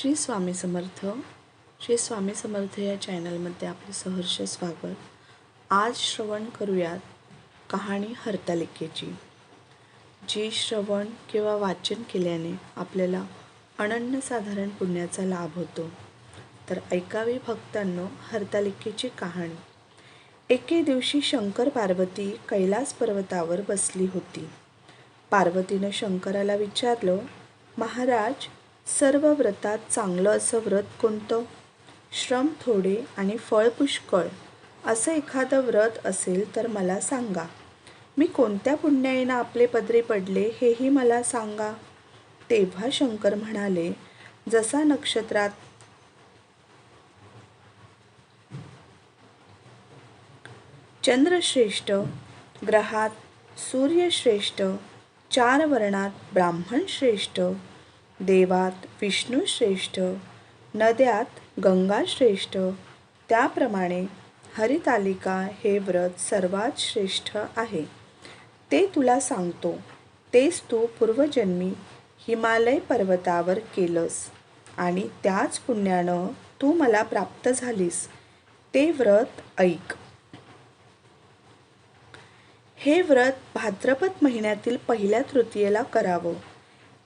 श्री स्वामी समर्थ श्री स्वामी समर्थ या चॅनलमध्ये आपले सहर्ष स्वागत. आज श्रवण करूयात कहाणी हरतालिकेची. जी श्रवण किंवा वाचन केल्याने आपल्याला अनन्यसाधारण पुण्याचा लाभ होतो. तर ऐकावी भक्तांनो हरतालिकेची कहाणी. एके दिवशी शंकर पार्वती कैलास पर्वतावर बसली होती. पार्वतीनं शंकराला विचारलं महाराज सर्व व्रतात चांगलं असं व्रत कोणतं? श्रम थोडे आणि फळ पुष्कळ. असं एखादं व्रत असेल तर मला सांगा. मी कोणत्या पुण्याईनं आपले पदरी पडले हेही मला सांगा. तेव्हा शंकर म्हणाले जसा नक्षत्रात चंद्रश्रेष्ठ ग्रहात सूर्यश्रेष्ठ चार वर्णात ब्राह्मण श्रेष्ठ देवात विष्णू श्रेष्ठ नद्यात गंगा श्रेष्ठ. त्याप्रमाणे हरितालिका हे व्रत सर्वात श्रेष्ठ आहे. ते तुला सांगतो तेच तू पूर्वजन्मी हिमालय पर्वतावर केलंस आणि त्याच पुण्यानं तू मला प्राप्त झालीस. ते व्रत ऐक. हे व्रत भाद्रपद महिन्यातील पहिल्या तृतीयेला करावं.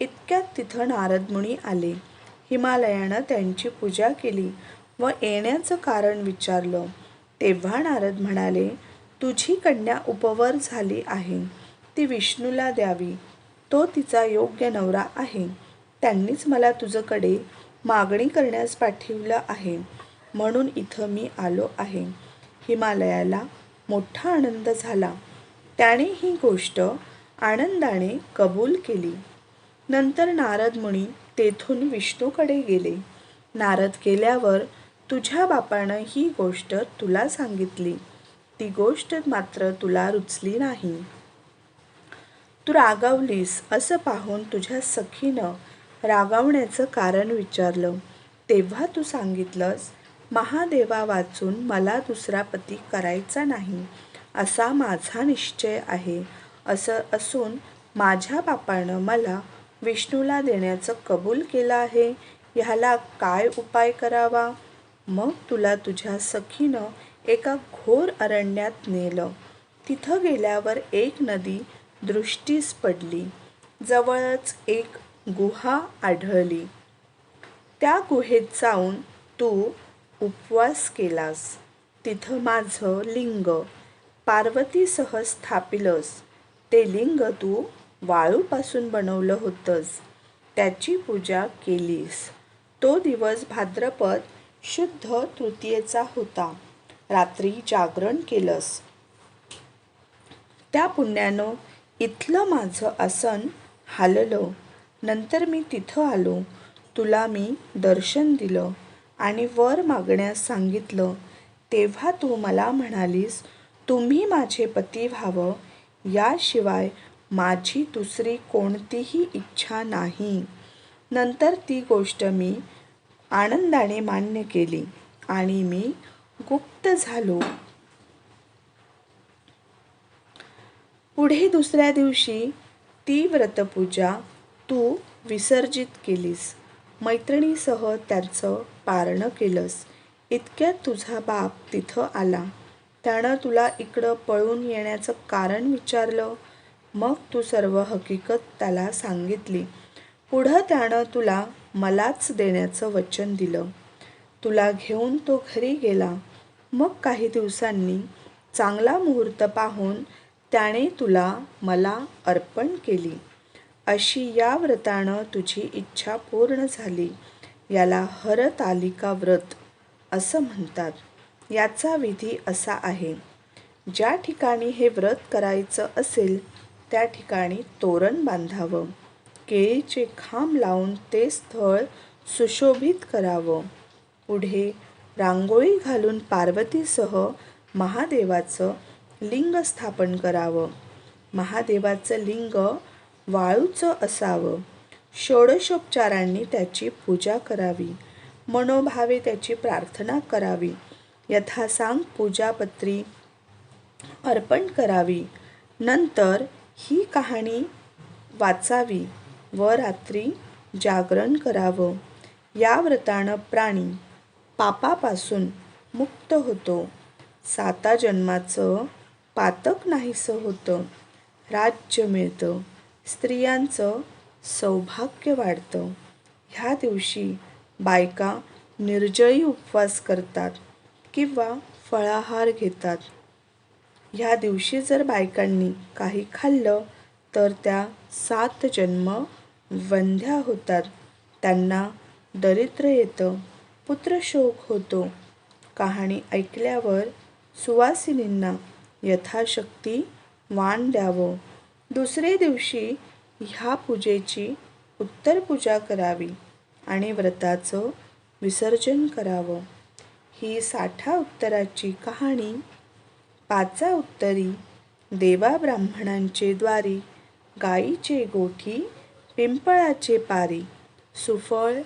इतक्यात तिथं नारदमुनी आले. हिमालयानं त्यांची पूजा केली व येण्याचं कारण विचारलं. तेव्हा नारद म्हणाले तुझी कन्या उपवर झाली आहे. ती विष्णूला द्यावी. तो तिचा योग्य नवरा आहे. त्यांनीच मला तुझकडे मागणी करण्यास पाठविलं आहे. म्हणून इथं मी आलो आहे. हिमालयाला मोठा आनंद झाला. त्याने ही गोष्ट आनंदाने कबूल केली. नंतर नारद मुनी तेथून विष्णूकडे गेले. नारद गेल्यावर तुझ्या बापानं ही गोष्ट तुला सांगितली. ती गोष्ट मात्र तुला रुचली नाही. तू रागावलीस असं पाहून तुझ्या सखीनं रागावण्याचं कारण विचारलं. तेव्हा तू सांगितलंस महादेवा वाचून मला दुसरा पती करायचा नाही. असा माझा निश्चय आहे. असं असून माझ्या बापानं मला विष्णूला देण्याचं कबूल केलं आहे. ह्याला काय उपाय करावा? मग तुला तुझ्या सखीनं एका घोर अरण्यात नेलं. तिथं गेल्यावर एक नदी दृष्टीस पडली. जवळच एक गुहा आढळली. त्या गुहेत जाऊन तू उपवास केलास. तिथं माझं लिंग. पार्वतीसह स्थापिलंस. ते लिंग तू वाळूपासून बनवलं होतंस. त्याची पूजा केलीस. तो दिवस भाद्रपद शुद्ध तृतीयेचा होता. रात्री जागरण केलंस. त्या पुण्यानं इथलं माझं आसन हाललं. नंतर मी तिथं आलो. तुला मी दर्शन दिलं आणि वर मागण्यास सांगितलं. तेव्हा तू मला म्हणालीस तुम्ही माझे पती व्हावं. याशिवाय माझी दुसरी कोणतीही इच्छा नाही. नंतर ती गोष्ट मी आनंदाने मान्य केली आणि मी गुप्त झालो. पुढे दुसऱ्या दिवशी ती व्रतपूजा तू विसर्जित केलीस. मैत्रिणीसह त्याचं पारणं केलंस. इतक्यात तुझा बाप तिथं आला. त्यानं तुला इकडं पळून येण्याचं कारण विचारलं. मग तू सर्व हकीकत त्याला सांगितली. पुढं त्यानं तुला मलाच देण्याचं वचन दिलं. तुला घेऊन तो घरी गेला. मग काही दिवसांनी चांगला मुहूर्त पाहून त्याने तुला मला अर्पण केली. अशी या व्रतानं तुझी इच्छा पूर्ण झाली. याला हरतालिका व्रत असं म्हणतात. याचा विधी असा आहे. ज्या ठिकाणी हे व्रत करायचं असेल त्या ठिकाणी तोरण बांधावं. केळीचे खांब लावून ते स्थळ सुशोभित करावं. पुढे रांगोळी घालून पार्वतीसह महादेवाचं लिंग स्थापन करावं. महादेवाचं लिंग वाळूचं असावं. षोडशोपचारांनी त्याची पूजा करावी. मनोभावे त्याची प्रार्थना करावी. यथासांग पूजापत्री अर्पण करावी. नंतर ही कहाणी वाचावी व रात्री जागरण करावं. या व्रतानं प्राणी पापापासून मुक्त होतो. साता जन्माचं पातक नाहीसं होतं. राज्य मिळतं. स्त्रियांचं सौभाग्य वाढतं. ह्या दिवशी बायका निर्जळी उपवास करतात किंवा फळाहार घेतात. ह्या दिवशी जर बायकांनी काही खाल्लं तर त्या सात जन्म वंध्या होतात. त्यांना दरिद्र येतं पुत्रशोक होतो. कहाणी ऐकल्यावर सुवासिनींना यथाशक्ती वाण द्यावं. दुसरे दिवशी ह्या पूजेची उत्तर पूजा करावी आणि व्रताचं विसर्जन करावं. ही साठा उत्तराची कहाणी पाचा उत्तरी देवा ब्राह्मणांचे द्वारी गाईचे गोठी पिंपळाचे पारी सुफळ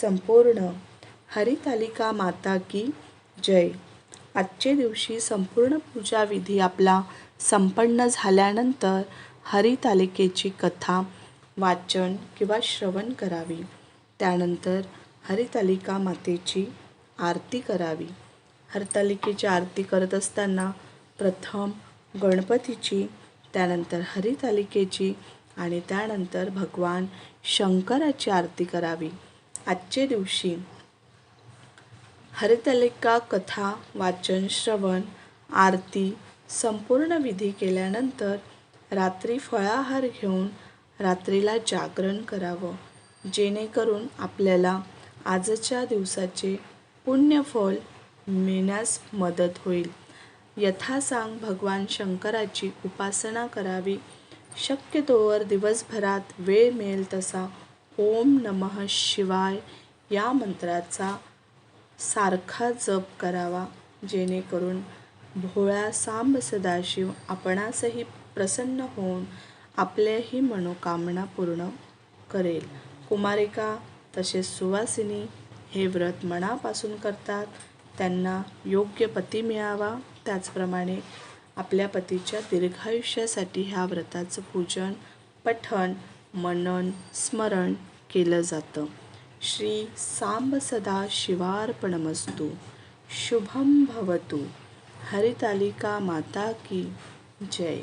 संपूर्ण. हरितालिका माता की जय. आजचे दिवशी संपूर्ण पूजाविधी आपला संपन्न झाल्यानंतर हरितालिकेची कथा वाचन किंवा श्रवण करावी. त्यानंतर हरितालिका मातेची आरती करावी. हरतालिकेची आरती करत असताना प्रथम गणपतीची त्यानंतर हरितालिकेची आणि त्यानंतर भगवान शंकराची आरती करावी. आजचे दिवशी हरितालिका कथा वाचन श्रवण आरती संपूर्ण विधी केल्यानंतर रात्री फळाहार घेऊन रात्रीला जागरण करावं. जेणेकरून आपल्याला आजच्या दिवसाचे पुण्यफल मिळण्यास मदत होईल. यथासांग भगवान शंकराची उपासना करावी. शक्यतोवर दिवसभरात वेळ मिळेल तसा ओम नमः शिवाय या मंत्राचा सारखा जप करावा. जेणेकरून भोळा सांब सदाशिव आपणासही प्रसन्न होऊन आपल्याही मनोकामना पूर्ण करेल. कुमारिका तसेच सुवासिनी हे व्रत मनापासून करतात. त्यांना योग्य पती मिळावा. त्याचप्रमाणे आपल्या पतीच्या दीर्घायुष्यासाठी ह्या व्रताचं पूजन पठण मनन स्मरण केलं जातं. श्री सांब सदा शिवार्पणमस्तू. शुभम भवतु. हरितालिका माता की जय.